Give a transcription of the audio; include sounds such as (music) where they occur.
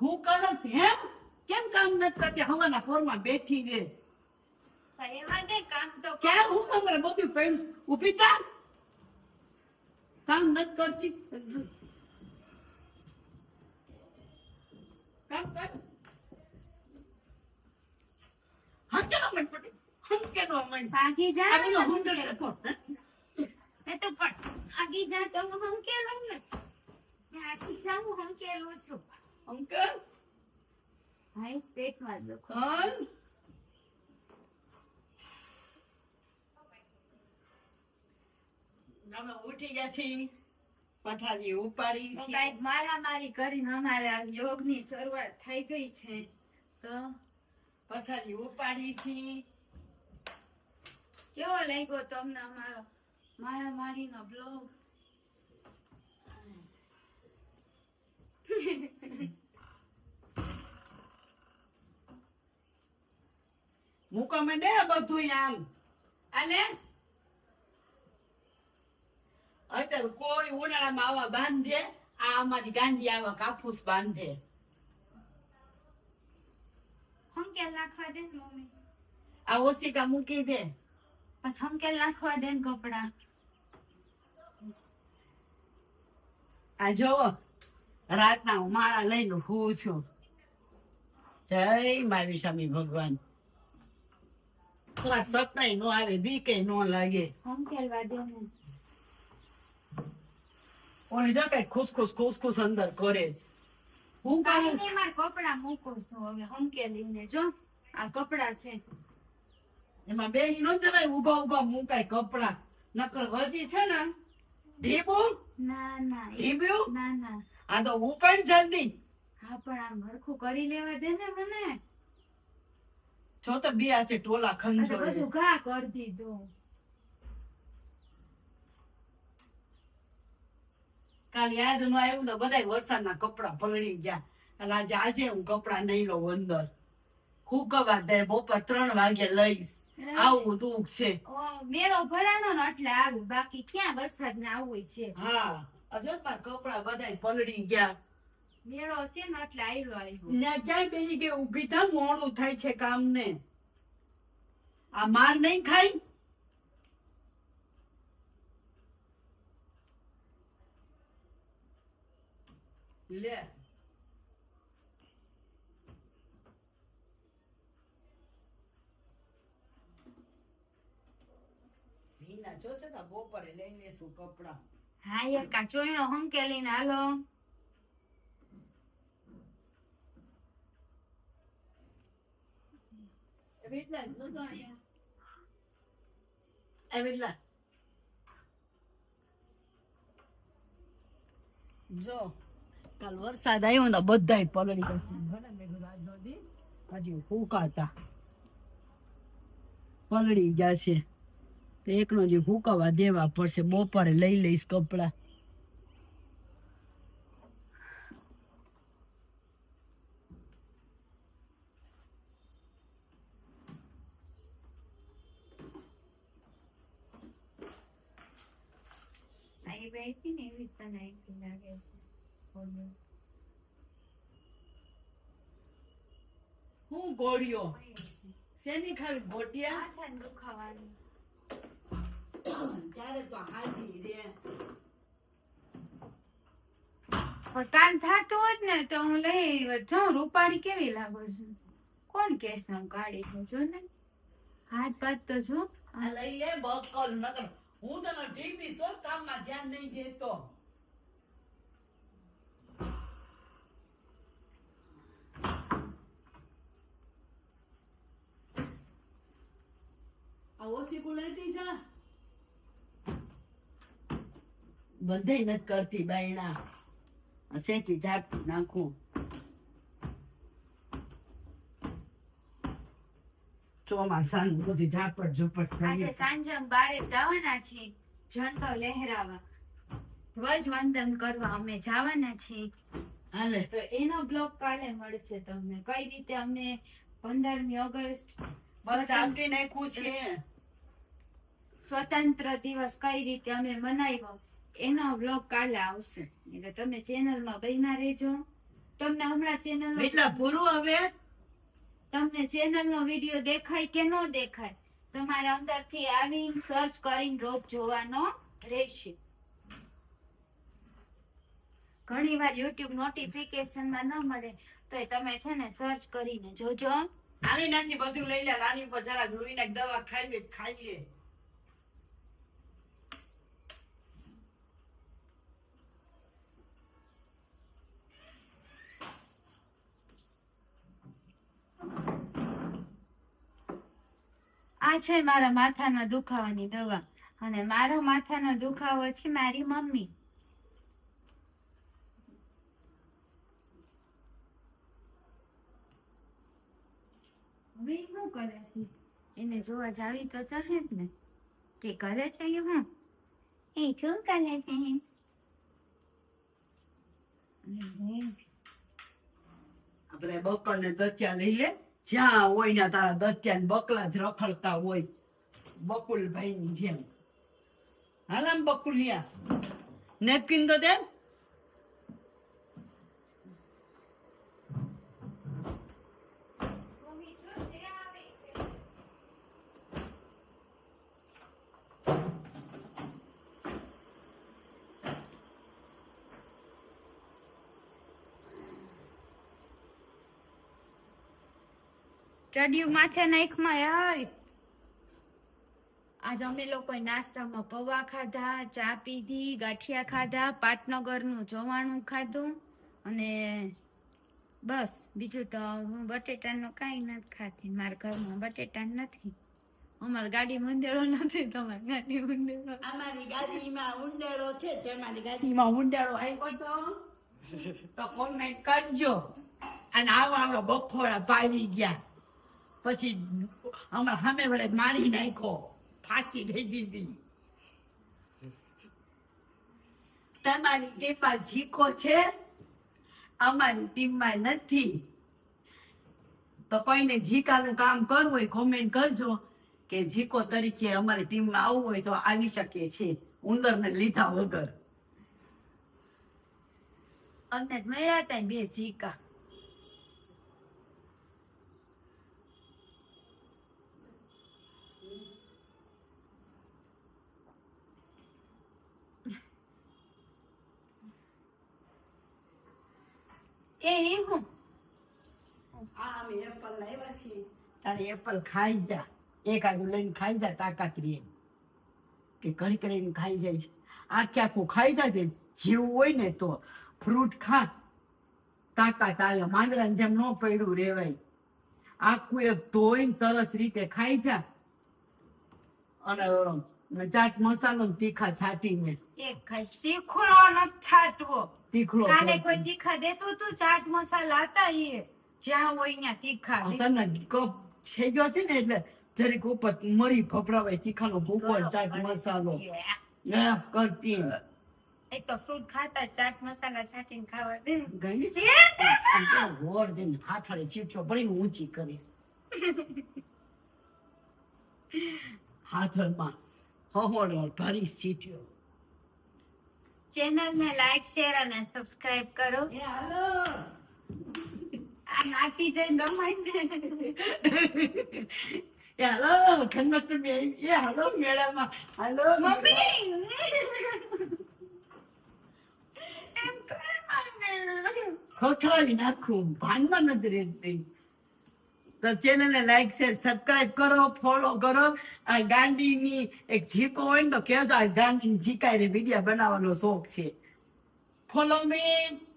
હું કરસ હેમ કેમ કામ નથી કરતી? હવાના પોરમાં બેઠી રે કામ તો ક્યાં હું તમારે બધું પડ્યું ઊભી થા કામ નથી કરતી. કામ કર. હંકેલો મન પડી. હંકેલો મન. ભાગી જા. હુંડર શકો એ તો પણ આગી જા તો હું હંકેલું ને. ભાગી જા હું હંકેલું છું. અંકલ? હાઈ પેટમાં દુખો કલ અમે ઉઠી ગયા છીએ પથારી ઉપાડી છે કંઈક મારામારી કરીને અમારા યોગની શરૂઆત થઈ ગઈ છે. તો પથારી ઉપાડી છે કેવો લાગ્યો તમને અમારો મારામારીનો બ્લોગ? (laughs) મૂકો મેં દે બધું આમ અને અત્યારે કોઈ ઉનાળામાં આવા બાંધે આ અમારી ગાંધી આવા કાપૂસ બાંધે. હંકેલ નાખવા દે મમ્મી. આ ઓશિકા મૂકી દે. પછી હંકેલ નાખવા દે ને કપડા. આ જોવો રાતના હું માળા લઈને હું છું. જય મારી સ્વામી ભગવાન. થોડાક સપનાય નો આવે બીકે નો લાગે. ઓલી જો કઈ ખુશ ખુશ ખુશ અંદર કરે છે. હું કાલે કરું? નહીં, કપડા મૂકું છું હવે હંકેલીને જો. આ કપડા છે. એમાં બે નો જવાય ઊભા ઊભા મુકાય કપડા. નકર હજી છે ને ઢીબુ? ના ના ઢીબ્યું ના ના. આ તો હું પણ જલ્દી. હા પણ આમ હરખું કરી લેવા દે ને મને. જો તો બે હાથે ટોલા ખંજો બધું ઘા કરી દીધું. કાલ યાદ નો આવ્યું તો બધા વરસાદના કપડા પલળી ગયા. અને આજે આજે હું કપડા નહીં લઉં અંદર હુકવા દે બપોર ત્રણ વાગે લઈશ. આવું દુઃખ છે. મેળો ભરાણો ને એટલે આવ્યું બાકી ક્યાં વરસાદ ને આવું છે? હા. અજર મારા કપડા બધા પલળી ગયા. મેળો છે ને એટલે આવ્યો ક્યાંય બેસી કે ઊભી થા મોડું થાય છે કામ ને આ માર નહીં ખાય? લે. ભીના જોશે તો બપોરે લઈ લેશું કપડા. હા એક હમ કે લઈને હાલો. એટલા જ નતો અહીંયા એમ એટલા જો. કાલ વરસાદ આવ્યો ને બધાય પલળી ગયા. ભલે મેં કીધું આજનો દી. હજી ફૂંકાતા પલળી ગયા છે. એકનો જે ફૂંકાવા દેવા પડશે બપોરે લઈ લઈશ કપડા. સાહેબ આપી ને એવી તને આપી લાગે છે. બોલો. હું ગોળીઓ? શેની ખાવી ગોટિયા? ઠંડુ ખાવાની ત્યારે તો હાજી રે. કામ થતું હોત ને તો હું લઈ. જો રૂપાળી કેવી લાગો છું? કોણ કેસ કાઢી જો ને. હાથ પાત તો જો. આ લઈ લે બકલ નકર હું તને ટીવી સો કામમાં ધ્યાન નહીં દેતો. આ ઓછી કુલેતી છે. બંધાઈ નથી કરતી બાયણા. શેઠી ઝાપ નાખું. ચોમાસાનું બધું ઝાપટ ઝુપટ આજે સાંજે બારે જવાના છે ઝંડો લહેરાવા. ધ્વજ વંદન કરવા અમે જવાના છીએ. હાલે. તો એનો બ્લોગ કાલે મળશે તમને. કઈ રીતે અમે પંદરમી ઓગસ્ટ બસ નાખ્યું છે. સ્વતંત્ર દિવસ કઈ રીતે અમે મનાવ્યો એનો બ્લોગ કાલે આવશે. એટલે તમે ચેનલમાં બન્યા રહેજો. તમને હમણાં ચેનલ એટલા પૂરું હવે? તમને ચેનલ નો વીડિયો દેખાય કે ન દેખાય, તમારે અંદરથી આવી સર્ચ કરીને રોજ જોવાનો રહેશે. ઘણી વાર યુટ્યુબ નોટિફિકેશનમાં ન મળે તો તમે છે ને સર્ચ કરીને જોજો. આની નાની બધું લઈ લે, આની ઉપર જરા દવા ખાઈ લે આ છે મારા માથાના દુખાવાની દવા. અને મારો માથાનો દુખાવો છે મારી મમ્મી. હવે શું કરે છે? એને જોવા જાવી તો ચાહે જ ને. કે કરે છે એ હું એ શું કરે છે? આપણે બપોરને ને દત્યા લઈ લે. જ્યાં હોય ને તારા દત્યાન બકલા જ રખડતા હોય બકુલભાઈ ની જેમ. હાલામ બકુલિયા. નેપકિન તો દે ચડિયું માથે નાખમાં યાર આજ અમે લોકો નાસ્તામાં પૌવા ખાધા ચા પીધી ગાંઠિયા ખાધા પાટનગરનું જવાણું ખાધું અને બસ. બીજું તો હું બટેટાનું કાંઈ નથી ખાતી મારા ઘરમાં બટેટા નથી. અમારી ગાડી મુંદેડો નથી તમારી ગાડી મુંદેડો અમારી ગાડીમાં ઉંદેડો છે તમારી ગાડીમાં ઉંદેડો આવ્યો તો તો કોમેન્ટ કરજો? અને આવા આવો બખોડા પાવી ગયા. પછી અમારા સામે વડે મારી નાખ્યો ફાંસી દઈ દીધી. તમારી ટીમમાં જીકો છે? અમારી ટીમમાં નથી. તો કોઈને ઝીકાનું કામ કરવું હોય કોમેન્ટ કરજો કે જીકો તરીકે અમારી ટીમમાં આવવું હોય તો આવી શકે છે. ઉંદરને લીધા વગર. અમને મળ્યા હતા બે ચીકા એ હું? આ અમે એપલ લાવ્યા છીએ. તારે એપલ ખાઈ જા. એક આગળ લઈને ખાઈ જા તાકાત રે કે ઘડી કરીને ખાઈ જાય આખે આખું ખાઈ જાજે જીવ હોય ને તો ફ્રૂટ ખા. તાકાત આવે માંદરાને જેમ ન પડ્યું રેવાય. આખું એક ધોઈને સરસ રીતે ખાઈ જા. અને ચાટ મસાલો તીખા છાટીને. એક ખાઈ છાટવો. તીખલો કાલે કોઈ તીખા દેતું તું ચાટ મસાલા હતા એ જ્યાં હોય ત્યાં તીખા તને કપ થઈ ગયો છે ને એટલે જરીક ઉપર મરી ફફડાવાય તીખાનો ભૂકો ચાટ મસાલો. કરતી. એક તો ફ્રૂટ ખાતા ચાટ મસાલા છાટીને ખાવા દે. ગઈ છે? હોર ઊંચી કરીશ? (laughs) હાથળમાં ભરીશ ચીટ્યો ચેનલ ને લાઈક શેર અને સબસ્ક્રાઇબ કરો. એ હાલો. આ નાખી જઈને રમાય ને (laughs) એ હાલો જન્માષ્ટમી આવી. એ હાલો મેળામાં. હાલો. મમ્મી! એમ કર મને. ખખડાવી નાખું ભાનમાં નથી રહેતી તો ચેનલને લાઈક શેર સબસ્ક્રાઈબ કરો ફોલો કરો. આ ગાંધીની એક જીકો હોય ને તો કહેજો આ ગાંધીની જીકાઈને વીડિયો બનાવવાનો શોખ છે. Follow me